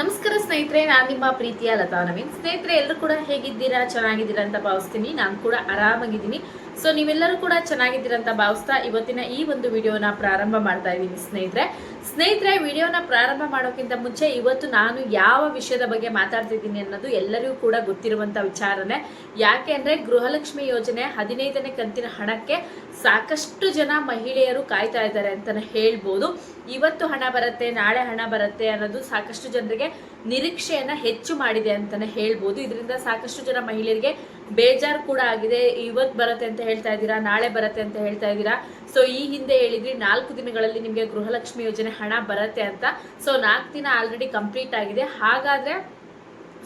ನಮಸ್ಕಾರ ಸ್ನೇಹಿತರೆ, ನಾನು ನಿಮ್ಮ ಪ್ರೀತಿಯ ಲತಾ ನವೀನ್. ಸ್ನೇಹಿತರೆ, ಎಲ್ಲರೂ ಕೂಡ ಹೇಗಿದ್ದೀರಾ? ಚೆನ್ನಾಗಿದ್ದೀರಾ ಅಂತ ಭಾವಿಸ್ತೀನಿ. ನಾನು ಕೂಡ ಆರಾಮಾಗಿದ್ದೀನಿ. ಸೊ ನೀವೆಲ್ಲರೂ ಕೂಡ ಚೆನ್ನಾಗಿದ್ದೀರಾ ಅಂತ ಭಾವಿಸ್ತಾ ಇವತ್ತಿನ ಈ ಒಂದು ವಿಡಿಯೋನ ಪ್ರಾರಂಭ ಮಾಡ್ತಾ ಇದ್ದೀನಿ ಸ್ನೇಹಿತರೆ. ಸ್ನೇಹಿತರೆ, ವಿಡಿಯೋನ ಪ್ರಾರಂಭ ಮಾಡೋಕ್ಕಿಂತ ಮುಂಚೆ ಇವತ್ತು ನಾನು ಯಾವ ವಿಷಯದ ಬಗ್ಗೆ ಮಾತಾಡ್ತಿದ್ದೀನಿ ಅನ್ನೋದು ಎಲ್ಲರಿಗೂ ಕೂಡ ಗೊತ್ತಿರುವಂತ ವಿಚಾರನೆ. ಯಾಕೆ ಅಂದ್ರೆ ಗೃಹಲಕ್ಷ್ಮಿ ಯೋಜನೆ ಹದಿನೈದನೇ ಕಂತಿನ ಹಣಕ್ಕೆ ಸಾಕಷ್ಟು ಜನ ಮಹಿಳೆಯರು ಕಾಯ್ತಾ ಇದ್ದಾರೆ ಅಂತಾನೆ ಹೇಳ್ಬೋದು. ಇವತ್ತು ಹಣ ಬರುತ್ತೆ, ನಾಳೆ ಹಣ ಬರುತ್ತೆ ಅನ್ನೋದು ಸಾಕಷ್ಟು ಜನರಿಗೆ ನಿರೀಕ್ಷೆಯನ್ನ ಹೆಚ್ಚು ಮಾಡಿದೆ ಅಂತಾನೆ ಹೇಳ್ಬೋದು. ಇದರಿಂದ ಸಾಕಷ್ಟು ಜನ ಮಹಿಳೆಯರಿಗೆ ಬೇಜಾರು ಕೂಡ ಆಗಿದೆ. ಇವತ್ತು ಬರುತ್ತೆ ಅಂತ ಹೇಳ್ತಾ ಇದ್ದೀರಾ, ನಾಳೆ ಬರುತ್ತೆ ಅಂತ ಹೇಳ್ತಾ ಇದ್ದೀರಾ? ಸೊ ಈ ಹಿಂದೆ ಹೇಳಿದ್ರಿ, ನಾಲ್ಕು ದಿನಗಳಲ್ಲಿ ನಿಮಗೆ ಗೃಹಲಕ್ಷ್ಮಿ ಯೋಜನೆ ಹಣ ಬರುತ್ತೆ ಅಂತ. ಸೊ ನಾಲ್ಕು ದಿನ ಆಲ್ರೆಡಿ ಕಂಪ್ಲೀಟ್ ಆಗಿದೆ. ಹಾಗಾದ್ರೆ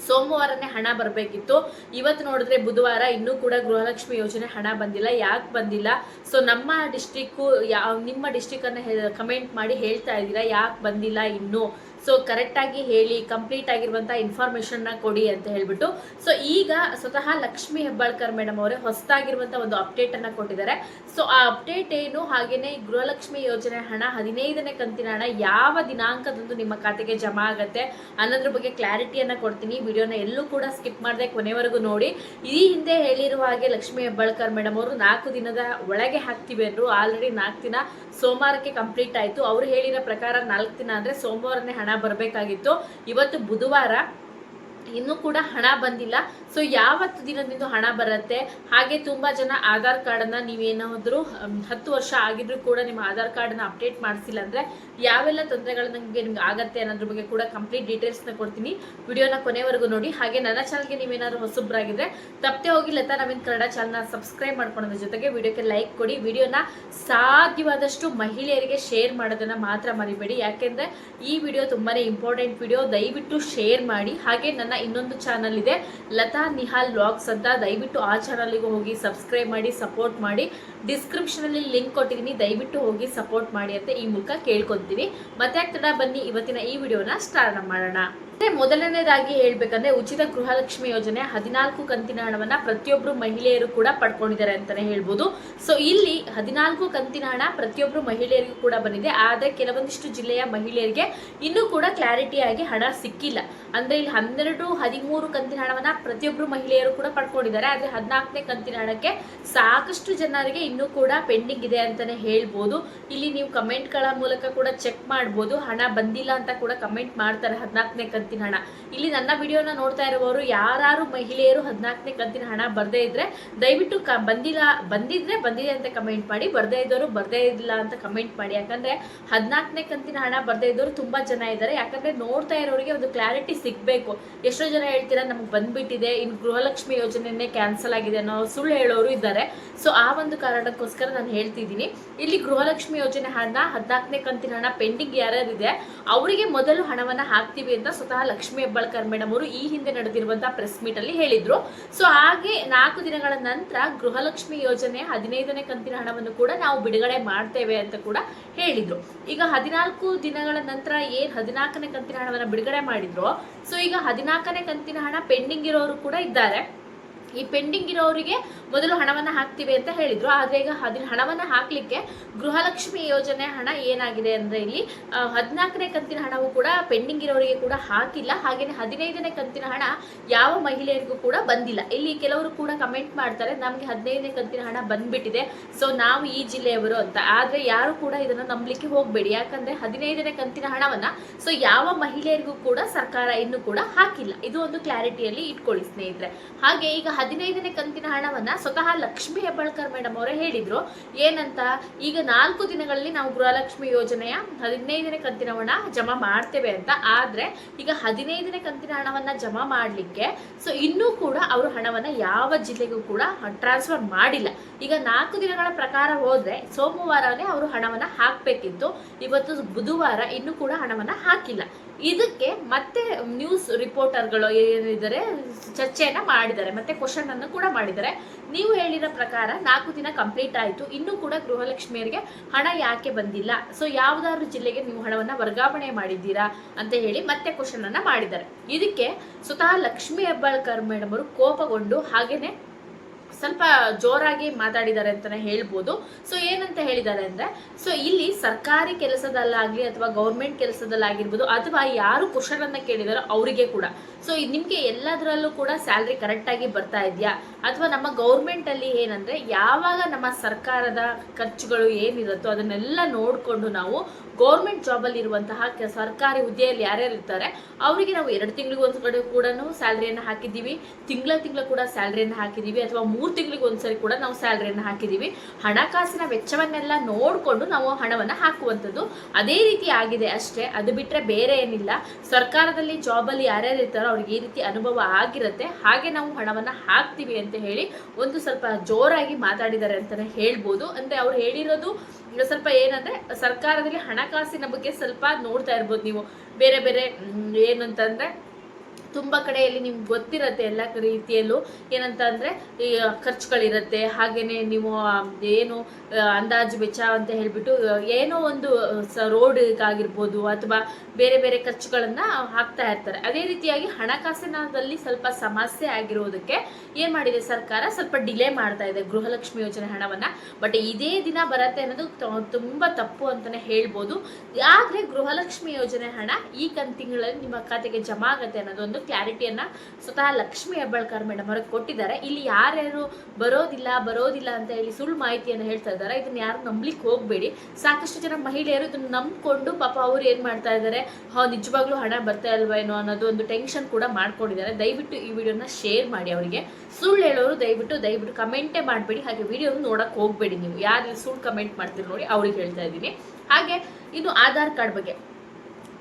ಸೋಮವಾರನೇ ಹಣ ಬರಬೇಕಿತ್ತು. ಇವತ್ತು ನೋಡಿದ್ರೆ ಬುಧವಾರ ಇನ್ನೂ ಕೂಡ ಗೃಹಲಕ್ಷ್ಮಿ ಯೋಜನೆ ಹಣ ಬಂದಿಲ್ಲ. ಯಾಕೆ ಬಂದಿಲ್ಲ? ಸೊ ನಮ್ಮ ಡಿಸ್ಟಿಕ್ಕು ಯಾವ, ನಿಮ್ಮ ಡಿಸ್ಟಿಕ್ಕನ್ನು ಕಮೆಂಟ್ ಮಾಡಿ ಹೇಳ್ತಾ ಇದ್ದೀರಾ? ಯಾಕೆ ಬಂದಿಲ್ಲ ಇನ್ನೂ? ಸೊ ಕರೆಕ್ಟಾಗಿ ಹೇಳಿ ಕಂಪ್ಲೀಟ್ ಆಗಿರುವಂಥ ಇನ್ಫಾರ್ಮೇಷನ್ನ ಕೊಡಿ ಅಂತ ಹೇಳ್ಬಿಟ್ಟು. ಸೊ ಈಗ ಸ್ವತಃ ಲಕ್ಷ್ಮಿ ಹೆಬ್ಬಾಳ್ಕರ್ ಮೇಡಮ್ ಅವರೇ ಹೊಸದಾಗಿರುವಂಥ ಒಂದು ಅಪ್ಡೇಟನ್ನು ಕೊಟ್ಟಿದ್ದಾರೆ. ಸೊ ಆ ಅಪ್ಡೇಟ್ ಏನು? ಹಾಗೇನೆ ಗೃಹಲಕ್ಷ್ಮಿ ಯೋಜನೆ ಹಣ ಹದಿನೈದನೇ ಕಂತಿನ ಹಣ ಯಾವ ದಿನಾಂಕದಂದು ನಿಮ್ಮ ಖಾತೆಗೆ ಜಮಾ ಆಗುತ್ತೆ ಅನ್ನೋದ್ರ ಬಗ್ಗೆ ಕ್ಲಾರಿಟಿಯನ್ನು ಕೊಡ್ತೀನಿ. ವಿಡಿಯೋನ ಎಲ್ಲೂ ಕೂಡ ಸ್ಕಿಪ್ ಮಾಡದೆ ಕೊನೆವರೆಗೂ ನೋಡಿ. ಈ ಹಿಂದೆ ಹೇಳಿರುವ ಹಾಗೆ ಲಕ್ಷ್ಮಿ ಹೆಬ್ಬಾಳ್ಕರ್ ಮೇಡಮ್ ಅವರು ನಾಲ್ಕು ದಿನದ ಒಳಗೆ ಹಾಕ್ತೀವಿ ಅಂದ್ರು. ಆಲ್ರೆಡಿ ನಾಲ್ಕು ದಿನ ಸೋಮವಾರಕ್ಕೆ ಕಂಪ್ಲೀಟ್ ಆಯಿತು. ಅವ್ರು ಹೇಳಿರೋ ಪ್ರಕಾರ ನಾಲ್ಕು ದಿನ ಅಂದರೆ ಸೋಮವಾರನೇ ಹಣ ಬರಬೇಕಾಗಿತ್ತು. ಇವತ್ತು ಬುಧವಾರ ಇನ್ನೂ ಕೂಡ ಹಣ ಬಂದಿಲ್ಲ. ಸೊ ಯಾವತ್ತು ದಿನದಿಂದ ಹಣ ಬರುತ್ತೆ? ಹಾಗೆ ತುಂಬ ಜನ ಆಧಾರ್ ಕಾರ್ಡನ್ನು ನೀವೇನಾದರೂ ಹತ್ತು ವರ್ಷ ಆಗಿದ್ರು ಕೂಡ ನಿಮ್ಮ ಆಧಾರ್ ಕಾರ್ಡನ್ನು ಅಪ್ಡೇಟ್ ಮಾಡಿಸಿಲ್ಲ ಅಂದರೆ ಯಾವೆಲ್ಲ ತೊಂದರೆಗಳು ನಿಮಗೆ, ನಿಮ್ಗೆ ಆಗುತ್ತೆ ಅನ್ನೋದ್ರ ಬಗ್ಗೆ ಕೂಡ ಕಂಪ್ಲೀಟ್ ಡೀಟೇಲ್ಸ್ನ ಕೊಡ್ತೀನಿ. ವಿಡಿಯೋನ ಕೊನೆವರೆಗೂ ನೋಡಿ. ಹಾಗೆ ನನ್ನ ಚಾನಲ್ಗೆ ನೀವೇನಾದ್ರು ಹೊಸಬ್ರಾಗಿದ್ರೆ ತಪ್ಪೇ ಹೋಗಿ ಲತಾ ನವೀನ್ ಕನ್ನಡ ಚಾನಲ್ನ ಸಬ್ಸ್ಕ್ರೈಬ್ ಮಾಡ್ಕೊಳ್ಳೋದ್ರ ಜೊತೆಗೆ ವಿಡಿಯೋಕ್ಕೆ ಲೈಕ್ ಕೊಡಿ. ವಿಡಿಯೋನ ಸಾಧ್ಯವಾದಷ್ಟು ಮಹಿಳೆಯರಿಗೆ ಶೇರ್ ಮಾಡೋದನ್ನು ಮಾತ್ರ ಮರಿಬೇಡಿ. ಯಾಕೆಂದರೆ ಈ ವಿಡಿಯೋ ತುಂಬಾ ಇಂಪಾರ್ಟೆಂಟ್ ವಿಡಿಯೋ. ದಯವಿಟ್ಟು ಶೇರ್ ಮಾಡಿ. ಹಾಗೆ ನನ್ನ ಇನ್ನೊಂದು ಚಾನಲ್ ಇದೆ. ಲತಾ ನಿಹಾಲ್ ವ್ಲಾಗ್ಸ್ ಅಂತ. ದಯವಿಟ್ಟು ಆ ಚಾನಲ್ಗೂ ಹೋಗಿ ಸಬ್ಸ್ಕ್ರೈಬ್ ಮಾಡಿ ಸಪೋರ್ಟ್ ಮಾಡಿ. ಡಿಸ್ಕ್ರಿಪ್ಷನಲ್ಲಿ ಲಿಂಕ್ ಕೊಟ್ಟಿದ್ದೀನಿ. ದಯವಿಟ್ಟು ಹೋಗಿ ಸಪೋರ್ಟ್ ಮಾಡಿ ಅಂತ ಈ ಮೂಲಕ ಕೇಳ್ಕೊತೀನಿ. ಮತ್ತೆ ಆಗ್ತದ ಬನ್ನಿ. ಇವತ್ತಿನ ಈ ವಿಡಿಯೋನ ಸ್ಟಾರ್ಟ್ ಮಾಡೋಣ. ಮತ್ತೆ ಮೊದಲನೇದಾಗಿ ಹೇಳ್ಬೇಕಂದ್ರೆ ಉಚಿತ ಗೃಹಲಕ್ಷ್ಮಿ ಯೋಜನೆ ಹದಿನಾಲ್ಕು ಕಂತಿನ ಹಣವನ್ನ ಪ್ರತಿಯೊಬ್ಬರು ಮಹಿಳೆಯರು ಕೂಡ ಪಡ್ಕೊಂಡಿದ್ದಾರೆ ಅಂತಾನೆ ಹೇಳ್ಬೋದು. ಸೊ ಇಲ್ಲಿ ಹದಿನಾಲ್ಕು ಕಂತಿನ ಹಣ ಪ್ರತಿಯೊಬ್ಬರು ಮಹಿಳೆಯರಿಗೂ ಕೂಡ ಬಂದಿದೆ. ಆದ್ರೆ ಕೆಲವೊಂದಿಷ್ಟು ಜಿಲ್ಲೆಯ ಮಹಿಳೆಯರಿಗೆ ಇನ್ನೂ ಕೂಡ ಕ್ಲಾರಿಟಿ ಆಗಿ ಹಣ ಸಿಕ್ಕಿಲ್ಲ. ಅಂದ್ರೆ ಇಲ್ಲಿ ಹನ್ನೆರಡು, ಹದಿಮೂರು ಕಂತಿನ ಹಣವನ್ನ ಪ್ರತಿಯೊಬ್ರು ಮಹಿಳೆಯರು ಕೂಡ ಪಡ್ಕೊಂಡಿದ್ದಾರೆ. ಆದ್ರೆ ಹದಿನಾಲ್ಕನೇ ಕಂತಿನ ಹಣಕ್ಕೆ ಸಾಕಷ್ಟು ಜನರಿಗೆ ಇನ್ನೂ ಕೂಡ ಪೆಂಡಿಂಗ್ ಇದೆ ಅಂತಾನೆ ಹೇಳ್ಬೋದು. ಇಲ್ಲಿ ನೀವು ಕಮೆಂಟ್ಗಳ ಮೂಲಕ ಕೂಡ ಚೆಕ್ ಮಾಡ್ಬೋದು. ಹಣ ಬಂದಿಲ್ಲ ಅಂತ ಕೂಡ ಕಮೆಂಟ್ ಮಾಡ್ತಾರೆ ಹದಿನಾಲ್ಕನೇ ಕಂತಿನ ಹಣ. ಇಲ್ಲಿ ನನ್ನ ವಿಡಿಯೋನ ನೋಡ್ತಾ ಇರುವವರು ಯಾರು ಮಹಿಳೆಯರು ಹದಿನಾಲ್ಕನೇ ಕಂತಿನ ಹಣ ಬರ್ದೇ ಇದ್ರೆ ದಯವಿಟ್ಟು ಬಂದಿಲ್ಲ, ಬಂದಿದ್ರೆ ಬಂದಿದೆ ಅಂತ ಕಮೆಂಟ್ ಮಾಡಿ, ಬರ್ದೇ ಇದ್ದವರು ಬರ್ದೇ ಇಲ್ಲ ಅಂತ ಕಮೆಂಟ್ ಮಾಡಿ. ಯಾಕಂದ್ರೆ ಹದಿನಾಲ್ಕನೇ ಕಂತಿನ ಹಣ ಬರ್ದೇ ಇದ್ದವರು ತುಂಬಾ ಜನ ಇದ್ದಾರೆ. ಯಾಕಂದ್ರೆ ನೋಡ್ತಾ ಇರೋರಿಗೆ ಒಂದು ಕ್ಲಾರಿಟಿ ಸಿಗ್ಬೇಕು. ಎಷ್ಟೋ ಜನ ಹೇಳ್ತೀರಾ, ನಮ್ಗೆ ಬಂದ್ಬಿಟ್ಟಿದೆ, ಇನ್ನು ಗೃಹಲಕ್ಷ್ಮಿ ಯೋಜನೆನೇ ಕ್ಯಾನ್ಸಲ್ ಆಗಿದೆ ಅನ್ನೋ ಸುಳ್ಳು ಹೇಳೋರು ಇದ್ದಾರೆ. ಸೊ ಆ ಒಂದು ಕಾರಣಕ್ಕೋಸ್ಕರ ನಾನು ಹೇಳ್ತಿದ್ದೀನಿ. ಇಲ್ಲಿ ಗೃಹಲಕ್ಷ್ಮಿ ಯೋಜನೆ ಹಣ, ಹದಿನಾಲ್ಕನೇ ಕಂತಿನ ಹಣ ಪೆಂಡಿಂಗ್ ಯಾರ್ಯಾರಿದೆ, ಅವರಿಗೆ ಮೊದಲು ಹಣವನ್ನ ಹಾಕ್ತೀವಿ ಅಂತ ಸ್ವತಃ ಲಕ್ಷ್ಮಿ ಹೆಬ್ಬಾಳ್ಕರ್ ಮೇಡಮ್ ಅವರು ಈ ಹಿಂದೆ ನಡೆದಿರುವಂತಹ ಪ್ರೆಸ್ ಮೀಟ್ ಅಲ್ಲಿ ಹೇಳಿದ್ರು. ಸೊ ಹಾಗೆ ನಾಲ್ಕು ದಿನಗಳ ನಂತರ ಗೃಹಲಕ್ಷ್ಮಿ ಯೋಜನೆ ಹದಿನೈದನೇ ಕಂತಿನ ಹಣವನ್ನು ಕೂಡ ನಾವು ಬಿಡುಗಡೆ ಮಾಡ್ತೇವೆ ಅಂತ ಕೂಡ ಹೇಳಿದ್ರು. ಈಗ ಹದಿನಾಲ್ಕು ದಿನಗಳ ನಂತರ ಏನ್ ಹದಿನಾಲ್ಕನೇ ಕಂತಿನ ಹಣವನ್ನ ಬಿಡುಗಡೆ ಮಾಡಿದ್ರು ಸೊ ಈಗ ಹದಿನಾಲ್ಕನೇ ಕಂತಿನ ಹಣ ಪೆಂಡಿಂಗ್ ಇರೋರು ಕೂಡ ಇದ್ದಾರೆ. ಈ ಪೆಂಡಿಂಗ್ ಇರೋರಿಗೆ ಮೊದಲು ಹಣವನ್ನ ಹಾಕ್ತೀವಿ ಅಂತ ಹೇಳಿದ್ರು. ಆದರೆ ಈಗ ಅದನ್ನ ಹಣವನ್ನ ಹಾಕಲಿಕ್ಕೆ ಗೃಹಲಕ್ಷ್ಮಿ ಯೋಜನೆ ಹಣ ಏನಾಗಿದೆ ಅಂದ್ರೆ ಇಲ್ಲಿ ಹದಿನಾಲ್ಕನೇ ಕಂತಿನ ಹಣವು ಕೂಡ ಪೆಂಡಿಂಗ್ ಇರೋರಿಗೆ ಕೂಡ ಹಾಕಿಲ್ಲ. ಹಾಗೆಯೇ ಹದಿನೈದನೇ ಕಂತಿನ ಹಣ ಯಾವ ಮಹಿಳೆಯರಿಗೂ ಕೂಡ ಬಂದಿಲ್ಲ. ಇಲ್ಲಿ ಕೆಲವರು ಕೂಡ ಕಮೆಂಟ್ ಮಾಡ್ತಾರೆ, ನಮಗೆ ಹದಿನೈದನೇ ಕಂತಿನ ಹಣ ಬಂದ್ಬಿಟ್ಟಿದೆ. ಸೊ ನಾವು ಈ ಜಿಲ್ಲೆಯವರು ಅಂತ. ಆದರೆ ಯಾರು ಕೂಡ ಇದನ್ನ ನಂಬಲಿಕ್ಕೆ ಹೋಗಬೇಡಿ. ಯಾಕಂದ್ರೆ ಹದಿನೈದನೇ ಕಂತಿನ ಹಣವನ್ನ ಸೊ ಯಾವ ಮಹಿಳೆಯರಿಗೂ ಕೂಡ ಸರ್ಕಾರ ಇನ್ನು ಕೂಡ ಹಾಕಿಲ್ಲ. ಇದು ಒಂದು ಕ್ಲಾರಿಟಿಯಲ್ಲಿ ಇಟ್ಕೊಳ್ಳಿ, ಸ್ನೇಹಿತರೆ. ಹಾಗೆ ಈಗ ಹದಿನೈದನೇ ಕಂತಿನ ಹಣವನ್ನ ಸ್ವತಃ ಲಕ್ಷ್ಮಿ ಹೆಬ್ಬಾಳ್ಕರ್ ಮೇಡಮ್ ಅವರೇ ಹೇಳಿದ್ರು. ಏನಂತ? ಈಗ ನಾಲ್ಕು ದಿನಗಳಲ್ಲಿ ನಾವು ಗೃಹಲಕ್ಷ್ಮಿ ಯೋಜನೆಯ ಹದಿನೈದನೇ ಕಂತಿನ ಹಣ ಜಮಾ ಮಾಡ್ತೇವೆ ಅಂತ. ಆದ್ರೆ ಈಗ ಹದಿನೈದನೇ ಕಂತಿನ ಹಣವನ್ನ ಜಮಾ ಮಾಡ್ಲಿಕ್ಕೆ ಸೊ ಇನ್ನೂ ಕೂಡ ಅವರು ಹಣವನ್ನ ಯಾವ ಜಿಲ್ಲೆಗೂ ಕೂಡ ಟ್ರಾನ್ಸ್ಫರ್ ಮಾಡಿಲ್ಲ. ಈಗ ನಾಲ್ಕು ದಿನಗಳ ಪ್ರಕಾರ ಹೋದ್ರೆ ಸೋಮವಾರನೇ ಅವರು ಹಣವನ್ನ ಹಾಕ್ಬೇಕಿತ್ತು. ಇವತ್ತು ಬುಧವಾರ ಇನ್ನೂ ಕೂಡ ಹಣವನ್ನ ಹಾಕಿಲ್ಲ. ಇದಕ್ಕೆ ಮತ್ತೆ ನ್ಯೂಸ್ ರಿಪೋರ್ಟರ್ಗಳು ಏನಿದ್ದಾರೆ ಚರ್ಚೆಯನ್ನ ಮಾಡಿದ್ದಾರೆ, ಮತ್ತೆ ಕ್ವಶನ್ ಅನ್ನು ಕೂಡ ಮಾಡಿದ್ದಾರೆ. ನೀವು ಹೇಳಿರೋ ಪ್ರಕಾರ ನಾಲ್ಕು ದಿನ ಕಂಪ್ಲೀಟ್ ಆಯಿತು, ಇನ್ನೂ ಕೂಡ ಗೃಹಲಕ್ಷ್ಮಿಯರಿಗೆ ಹಣ ಯಾಕೆ ಬಂದಿಲ್ಲ? ಸೊ ಯಾವ್ದಾದ್ರು ಜಿಲ್ಲೆಗೆ ನೀವು ಹಣವನ್ನ ವರ್ಗಾವಣೆ ಮಾಡಿದ್ದೀರಾ ಅಂತ ಹೇಳಿ ಮತ್ತೆ ಕ್ವಶನ್ ಅನ್ನ ಮಾಡಿದ್ದಾರೆ. ಇದಕ್ಕೆ ಸ್ವತಃ ಲಕ್ಷ್ಮಿ ಹೆಬ್ಬಾಳ್ಕರ್ ಮೇಡಮ್ ಅವರು ಕೋಪಗೊಂಡು ಹಾಗೇನೆ ಸ್ವಲ್ಪ ಜೋರಾಗಿ ಮಾತಾಡಿದ್ದಾರೆ ಅಂತಲೇ ಹೇಳ್ಬೋದು. ಸೊ ಏನಂತ ಹೇಳಿದ್ದಾರೆ ಅಂದ್ರೆ ಸೊ ಇಲ್ಲಿ ಸರ್ಕಾರಿ ಕೆಲಸದಲ್ಲಾಗಲಿ ಅಥವಾ ಗೌರ್ಮೆಂಟ್ ಕೆಲಸದಲ್ಲಾಗಿರ್ಬೋದು, ಅಥವಾ ಯಾರು ಕುಶಲನ್ನು ಕೇಳಿದಾರೋ ಅವರಿಗೆ ಕೂಡ. ಸೊ ನಿಮಗೆ ಎಲ್ಲದರಲ್ಲೂ ಕೂಡ ಸ್ಯಾಲ್ರಿ ಕರೆಕ್ಟಾಗಿ ಬರ್ತಾ ಇದೆಯಾ? ಅಥವಾ ನಮ್ಮ ಗೌರ್ಮೆಂಟಲ್ಲಿ ಏನಂದ್ರೆ, ಯಾವಾಗ ನಮ್ಮ ಸರ್ಕಾರದ ಖರ್ಚುಗಳು ಏನಿರುತ್ತೋ ಅದನ್ನೆಲ್ಲ ನೋಡಿಕೊಂಡು ನಾವು ಗೌರ್ಮೆಂಟ್ ಜಾಬ್ ಅಲ್ಲಿ ಇರುವಂತಹ ಸರ್ಕಾರಿ ಹುದ್ದೆಯಲ್ಲಿ ಯಾರ್ಯಾರು ಇರ್ತಾರೆ, ಅವರಿಗೆ ನಾವು ಎರಡು ತಿಂಗಳಿಗೆ ಒಂದು ಕಡೆ ಕೂಡ ಸ್ಯಾಲ್ರಿಯನ್ನು ಹಾಕಿದ್ದೀವಿ. ತಿಂಗಳ ತಿಂಗಳ ಕೂಡ ಸ್ಯಾಲ್ರಿಯನ್ನು ಹಾಕಿದ್ದೀವಿ. ಅಥವಾ ಮೂರು ತಿಂಗಳಿಗೆ ಒಂದ್ಸರಿ ಕೂಡ ನಾವು ಸ್ಯಾಲ್ರಿಯನ್ನು ಹಾಕಿದ್ದೀವಿ ಹಣಕಾಸಿನ ವೆಚ್ಚವನ್ನೆಲ್ಲ ನೋಡಿಕೊಂಡು ನಾವು ಹಣವನ್ನು ಹಾಕುವಂಥದ್ದು ಅದೇ ರೀತಿ ಆಗಿದೆ ಅಷ್ಟೇ. ಅದು ಬಿಟ್ಟರೆ ಬೇರೆ ಏನಿಲ್ಲ. ಸರ್ಕಾರದಲ್ಲಿ ಜಾಬಲ್ಲಿ ಯಾರ್ಯಾರು ಇರ್ತಾರೋ ಅವ್ರಿಗೆ ಈ ರೀತಿ ಅನುಭವ ಆಗಿರುತ್ತೆ. ಹಾಗೆ ನಾವು ಹಣವನ್ನು ಹಾಕ್ತೀವಿ ಅಂತ ಹೇಳಿ ಒಂದು ಸ್ವಲ್ಪ ಜೋರಾಗಿ ಮಾತಾಡಿದ್ದಾರೆ ಅಂತಲೇ ಹೇಳ್ಬೋದು. ಅಂದರೆ ಅವ್ರು ಹೇಳಿರೋದು ಸ್ವಲ್ಪ ಏನಂದ್ರೆ ಸರ್ಕಾರದಲ್ಲಿ ಹಣಕಾಸಿನ ಬಗ್ಗೆ ಸ್ವಲ್ಪ ನೋಡ್ತಾ ಇರ್ಬೋದು ನೀವು. ಬೇರೆ ಬೇರೆ ಏನು ಏನಂತಂದ್ರೆ ತುಂಬ ಕಡೆಯಲ್ಲಿ ನಿಮ್ಗೆ ಗೊತ್ತಿರತ್ತೆ ಎಲ್ಲ ರೀತಿಯಲ್ಲೂ. ಏನಂತ ಅಂದರೆ ಈ ಖರ್ಚುಗಳಿರುತ್ತೆ ಹಾಗೆಯೇ ನೀವು ಏನು ಅಂದಾಜು ವೆಚ್ಚ ಅಂತ ಹೇಳಿಬಿಟ್ಟು ಏನೋ ಒಂದು ಸ, ರೋಡ್ಗಾಗಿರ್ಬೋದು ಅಥವಾ ಬೇರೆ ಬೇರೆ ಖರ್ಚುಗಳನ್ನು ಹಾಕ್ತಾ ಇರ್ತಾರೆ. ಅದೇ ರೀತಿಯಾಗಿ ಹಣಕಾಸಿನದಲ್ಲಿ ಸ್ವಲ್ಪ ಸಮಸ್ಯೆ ಆಗಿರೋದಕ್ಕೆ ಏನು ಮಾಡಿದೆ ಸರ್ಕಾರ? ಸ್ವಲ್ಪ ಡಿಲೇ ಮಾಡ್ತಾ ಇದೆ ಗೃಹಲಕ್ಷ್ಮಿ ಯೋಜನೆ ಹಣವನ್ನು. ಬಟ್ ಇದೇ ದಿನ ಬರುತ್ತೆ ಅನ್ನೋದು ತುಂಬ ತಪ್ಪು ಅಂತಲೇ ಹೇಳ್ಬೋದು. ಆದರೆ ಗೃಹಲಕ್ಷ್ಮಿ ಯೋಜನೆ ಹಣ ಈ ಕಂತಿಂಗಳಲ್ಲಿ ತಿಂಗಳಲ್ಲಿ ನಿಮ್ಮ ಖಾತೆಗೆ ಜಮಾ ಆಗುತ್ತೆ ಅನ್ನೋದೊಂದು ಕ್ಲಾರಿಟಿಯನ್ನು ಸ್ವತಃ ಲಕ್ಷ್ಮಿ ಹೆಬ್ಬಾಳ್ಕರ್ ಮೇಡಮ್ ಅವ್ರಿಗೆ ಕೊಟ್ಟಿದ್ದಾರೆ. ಇಲ್ಲಿ ಯಾರ್ಯಾರು ಬರೋದಿಲ್ಲ ಬರೋದಿಲ್ಲ ಅಂತ ಹೇಳಿ ಸುಳ್ಳು ಮಾಹಿತಿಯನ್ನು ಹೇಳ್ತಾ ಇದ್ದಾರೆ. ಇದನ್ನ ಯಾರು ನಂಬ್ಲಿಕ್ಕೆ ಹೋಗಬೇಡಿ. ಸಾಕಷ್ಟು ಜನ ಮಹಿಳೆಯರು ಇದನ್ನ ನಂಬ್ಕೊಂಡು ಪಾಪ ಅವ್ರು ಏನು ಮಾಡ್ತಾ ಇದ್ದಾರೆ? ಹಾ, ನಿಜವಾಗ್ಲೂ ಹಣ ಬರ್ತಾ ಇಲ್ವೇನೋ ಅನ್ನೋದು ಒಂದು ಟೆನ್ಷನ್ ಕೂಡ ಮಾಡ್ಕೊಂಡಿದ್ದಾರೆ. ದಯವಿಟ್ಟು ಈ ವಿಡಿಯೋನ ಶೇರ್ ಮಾಡಿ ಅವರಿಗೆ. ಸುಳ್ಳು ಹೇಳೋರು ದಯವಿಟ್ಟು ದಯವಿಟ್ಟು ಕಮೆಂಟೇ ಮಾಡಬೇಡಿ. ಹಾಗೆ ವಿಡಿಯೋ ನೋಡಕ್ಕೆ ಹೋಗಬೇಡಿ ನೀವು. ಯಾರು ಸುಳ್ಳು ಕಮೆಂಟ್ ಮಾಡ್ತೀರಿ ನೋಡಿ ಅವ್ರಿಗೆ ಹೇಳ್ತಾ ಇದ್ದೀನಿ. ಹಾಗೆ ಇದು ಆಧಾರ್ ಕಾರ್ಡ್ ಬಗ್ಗೆ.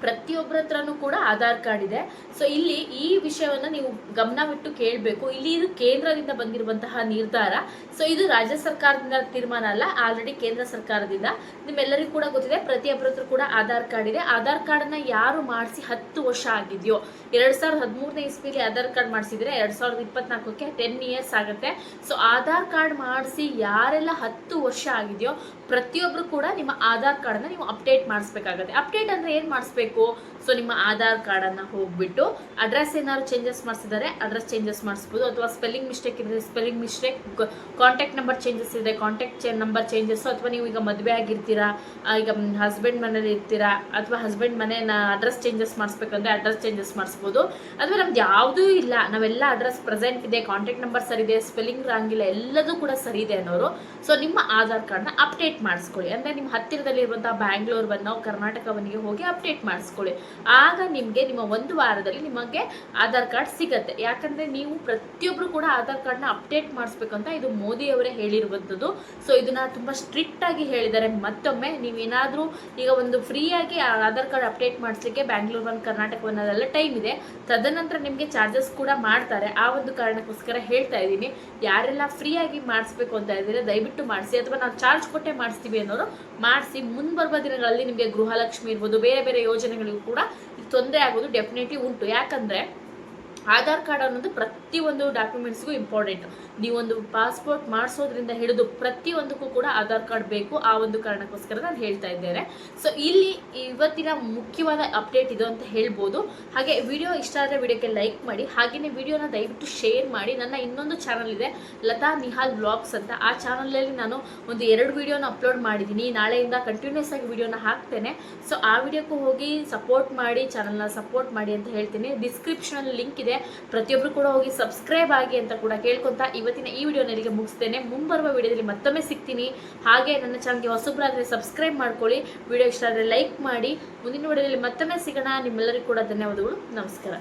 ಪ್ರತಿಯೊಬ್ಬರ ಹತ್ರನೂ ಕೂಡ ಆಧಾರ್ ಕಾರ್ಡ್ ಇದೆ. ಸೊ ಇಲ್ಲಿ ಈ ವಿಷಯವನ್ನು ನೀವು ಗಮನವಿಟ್ಟು ಕೇಳಬೇಕು. ಇಲ್ಲಿ ಇದು ಕೇಂದ್ರದಿಂದ ಬಂದಿರುವಂತಹ ನಿರ್ಧಾರ. ಸೊ ಇದು ರಾಜ್ಯ ಸರ್ಕಾರದಿಂದ ತೀರ್ಮಾನ ಅಲ್ಲ ಆಲ್ರೆಡಿ ಕೇಂದ್ರ ಸರ್ಕಾರದಿಂದ. ನಿಮ್ಮೆಲ್ಲರಿಗೂ ಕೂಡ ಗೊತ್ತಿದೆ, ಪ್ರತಿಯೊಬ್ಬರ ಹತ್ರ ಕೂಡ ಆಧಾರ್ ಕಾರ್ಡ್ ಇದೆ. ಆಧಾರ್ ಕಾರ್ಡನ್ನ ಯಾರು ಮಾಡಿಸಿ ಹತ್ತು ವರ್ಷ ಆಗಿದೆಯೋ? ಎರಡ್ ಸಾವಿರದ ಹದಿಮೂರನೇ ಇಸ್ವಿಲಿ ಆಧಾರ್ ಕಾರ್ಡ್ ಮಾಡಿಸಿದ್ರೆ ಎರಡು ಸಾವಿರದ ಇಪ್ಪತ್ನಾಲ್ಕಕ್ಕೆ ಟೆನ್ ಇಯರ್ಸ್ ಆಗುತ್ತೆ. ಸೊ ಆಧಾರ್ ಕಾರ್ಡ್ ಮಾಡಿಸಿ ಯಾರೆಲ್ಲ ಹತ್ತು ವರ್ಷ ಆಗಿದೆಯೋ ಪ್ರತಿಯೊಬ್ಬರು ಕೂಡ ನಿಮ್ಮ ಆಧಾರ್ ಕಾರ್ಡನ್ನ ನೀವು ಅಪ್ಡೇಟ್ ಮಾಡಿಸ್ಬೇಕಾಗತ್ತೆ. ಅಪ್ಡೇಟ್ ಅಂದ್ರೆ ಏನು ಮಾಡಿಸ್ಬೇಕು? ಸೊ ನಿಮ್ಮ ಆಧಾರ್ ಕಾರ್ಡನ್ನು ಹೋಗ್ಬಿಟ್ಟು ಅಡ್ರೆಸ್ ಏನಾದ್ರು ಚೇಂಜಸ್ ಮಾಡಿಸಿದ್ದಾರೆ ಅಡ್ರೆಸ್ ಚೇಂಜಸ್ ಮಾಡಿಸ್ಬೋದು. ಅಥವಾ ಸ್ಪೆಲ್ಲಿಂಗ್ ಮಿಸ್ಟೇಕ್ ಇದ್ರೆ spelling mistake contact number changes ಇದೆ ಕಾಂಟ್ಯಾಕ್ಟ್ ನಂಬರ್ ಚೇಂಜಸ್ ಅಥವಾ ನೀವು ಈಗ ಮದುವೆ ಆಗಿರ್ತೀರಾ ಈಗ ಹಸ್ಬೆಂಡ್ ಮನೇಲಿ ಇರ್ತೀರಾ, ಅಥವಾ ಹಸ್ಬೆಂಡ್ ಮನೇನ ಅಡ್ರೆಸ್ ಚೇಂಜಸ್ ಮಾಡಿಸ್ಬೇಕಂದ್ರೆ ಅಡ್ರೆಸ್ ಚೇಂಜಸ್ ಮಾಡಿಸ್ಬೋದು. ಅಥವಾ ನಮ್ದು ಯಾವುದೂ ಇಲ್ಲ. ನಾವೆಲ್ಲ ಅಡ್ರೆಸ್ ಪ್ರೆಸೆಂಟ್ ಇದೆ ಕಾಂಟ್ಯಾಕ್ಟ್ ನಂಬರ್ ಸರಿ ಇದೆ ಸ್ಪೆಲ್ಲಿಂಗ್ ರಾಂಗ್ ಎಲ್ಲದೂ ಕೂಡ ಸರಿ ಇದೆ ಅನ್ನೋರು. ಸೊ ನಿಮ್ಮ ಆಧಾರ್ ಕಾರ್ಡ್ನ ಅಪ್ಡೇಟ್ ಮಾಡಿಸ್ಕೊಳ್ಳಿ. ಅಂದರೆ ನಿಮ್ಮ ಹತ್ತಿರದಲ್ಲಿರುವಂಥ ಬ್ಯಾಂಗ್ಳೂರ್ ಬನ್ನೋ ಕರ್ನಾಟಕವನಿಗೆ ಹೋಗಿ ಅಪ್ಡೇಟ್ ಮಾಡಿಸ್ಕೊಳ್ಳಿ. ಆಗ ನಿಮಗೆ ನಿಮ್ಮ ಒಂದು ವಾರದಲ್ಲಿ ನಿಮಗೆ ಆಧಾರ್ ಕಾರ್ಡ್ ಸಿಗತ್ತೆ. ಯಾಕಂದರೆ ನೀವು ಪ್ರತಿಯೊಬ್ಬರು ಕೂಡ ಆಧಾರ್ ಕಾರ್ಡ್ನ ಅಪ್ಡೇಟ್ ಮಾಡಿಸ್ಬೇಕಂತ ಇದು ಮೋದಿಯವರೇ ಹೇಳಿರುವಂಥದ್ದು. ಸೊ ಇದನ್ನು ತುಂಬ ಸ್ಟ್ರಿಕ್ಟ್ ಆಗಿ ಹೇಳಿದ್ದಾರೆ. ಮತ್ತೊಮ್ಮೆ ನೀವೇನಾದರೂ ಈಗ ಒಂದು ಫ್ರೀಯಾಗಿ ಆಧಾರ್ ಕಾರ್ಡ್ ಅಪ್ಡೇಟ್ ಮಾಡಿಸ್ಲಿಕ್ಕೆ ಬ್ಯಾಂಗ್ಳೂರ್ ಒಂದು ಕರ್ನಾಟಕವನ್ನೆಲ್ಲ ಟೈಮ್ ಇದೆ. ತದನಂತರ ನಿಮಗೆ ಚಾರ್ಜಸ್ ಕೂಡ ಮಾಡ್ತಾರೆ. ಆ ಒಂದು ಕಾರಣಕ್ಕೋಸ್ಕರ ಹೇಳ್ತಾ ಇದ್ದೀನಿ. ಯಾರೆಲ್ಲ ಫ್ರೀಯಾಗಿ ಮಾಡಿಸ್ಬೇಕು ಅಂತ ಇದ್ದೀರಾ ದಯವಿಟ್ಟು ಮಾಡಿಸಿ. ಅಥವಾ ನಾವು ಚಾರ್ಜ್ ಕೊಟ್ಟೆ ಮಾಡಿಸ್ತೀವಿ ಅನ್ನೋರು ಮಾಡಿಸಿ ಮುಂಬರುವ ದಿನಗಳಲ್ಲಿ ನಿಮಗೆ ಗೃಹಲಕ್ಷ್ಮಿ ಇರ್ಬೋದು, ಬೇರೆ ಬೇರೆ ಯೋಜನೆಗಳಿಗೂ ಕೂಡ ತೊಂದರೆ ಆಗೋದು ಡೆಫಿನೆಟ್ಲಿ ಉಂಟು. ಯಾಕಂದರೆ ಆಧಾರ್ ಕಾರ್ಡ್ ಅನ್ನೋದು ಪ್ರತಿಯೊಂದು ಡಾಕ್ಯುಮೆಂಟ್ಸ್ಗೂ ಇಂಪಾರ್ಟೆಂಟ್ ನೀವೊಂದು ಪಾಸ್ಪೋರ್ಟ್ ಮಾಡಿಸೋದ್ರಿಂದ ಹಿಡಿದು ಪ್ರತಿಯೊಂದಕ್ಕೂ ಕೂಡ ಆಧಾರ್ ಕಾರ್ಡ್ ಬೇಕು. ಆ ಒಂದು ಕಾರಣಕ್ಕೋಸ್ಕರ ನಾನು ಹೇಳ್ತಾ ಇದ್ದೇನೆ. ಸೊ ಇಲ್ಲಿ ಇವತ್ತಿನ ಮುಖ್ಯವಾದ ಅಪ್ಡೇಟ್ ಇದು ಅಂತ ಹೇಳ್ಬೋದು. ಹಾಗೆ ವಿಡಿಯೋ ಇಷ್ಟ ಆದರೆ ವಿಡಿಯೋಕ್ಕೆ ಲೈಕ್ ಮಾಡಿ ಹಾಗೆಯೇ ವಿಡಿಯೋನ ದಯವಿಟ್ಟು ಶೇರ್ ಮಾಡಿ. ನನ್ನ ಇನ್ನೊಂದು ಚಾನಲ್ ಇದೆ, ಲತಾ ನಿಹಾಲ್ ಬ್ಲಾಗ್ಸ್ ಅಂತ. ಆ ಚಾನಲಲ್ಲಿ ನಾನು ಒಂದು ಎರಡು ವಿಡಿಯೋನ ಅಪ್ಲೋಡ್ ಮಾಡಿದ್ದೀನಿ. ನಾಳೆಯಿಂದ ಕಂಟಿನ್ಯೂಸ್ ಆಗಿ ವಿಡಿಯೋನ ಹಾಕ್ತೇನೆ. ಸೊ ಆ ವಿಡಿಯೋಕ್ಕೂ ಹೋಗಿ ಸಪೋರ್ಟ್ ಮಾಡಿ ಚಾನಲ್ನ ಸಪೋರ್ಟ್ ಮಾಡಿ ಅಂತ ಹೇಳ್ತೀನಿ. ಡಿಸ್ಕ್ರಿಪ್ಷನ್ ಲಿಂಕ್ ಇದೆ. ಪ್ರತಿಯೊಬ್ಬರು ಕೂಡ ಹೋಗಿ ಸಬ್ಸ್ಕ್ರೈಬ್ ಆಗಿ ಅಂತ ಕೂಡ ಕೇಳ್ಕೊತಾ ಇವತ್ತಿನ ಈ ವಿಡಿಯೋನ ಇಲ್ಲಿಗೆ ಮುಗಿಸ್ತೇನೆ. ಮುಂಬರುವ ವಿಡಿಯೋದಲ್ಲಿ ಮತ್ತೊಮ್ಮೆ ಸಿಗ್ತೀನಿ. ಹಾಗೆ ನನ್ನ ಚಾನಲ್ಗೆ ಹೊಸಬ್ರಾದರೆ ಸಬ್ಸ್ಕ್ರೈಬ್ ಮಾಡ್ಕೊಳ್ಳಿ. ವಿಡಿಯೋ ಇಷ್ಟ ಆದರೆ ಲೈಕ್ ಮಾಡಿ. ಮುಂದಿನ ವಿಡಿಯೋದಲ್ಲಿ ಮತ್ತೊಮ್ಮೆ ಸಿಗೋಣ. ನಿಮ್ಮೆಲ್ಲರಿಗೂ ಕೂಡ ಧನ್ಯವಾದಗಳು. ನಮಸ್ಕಾರ.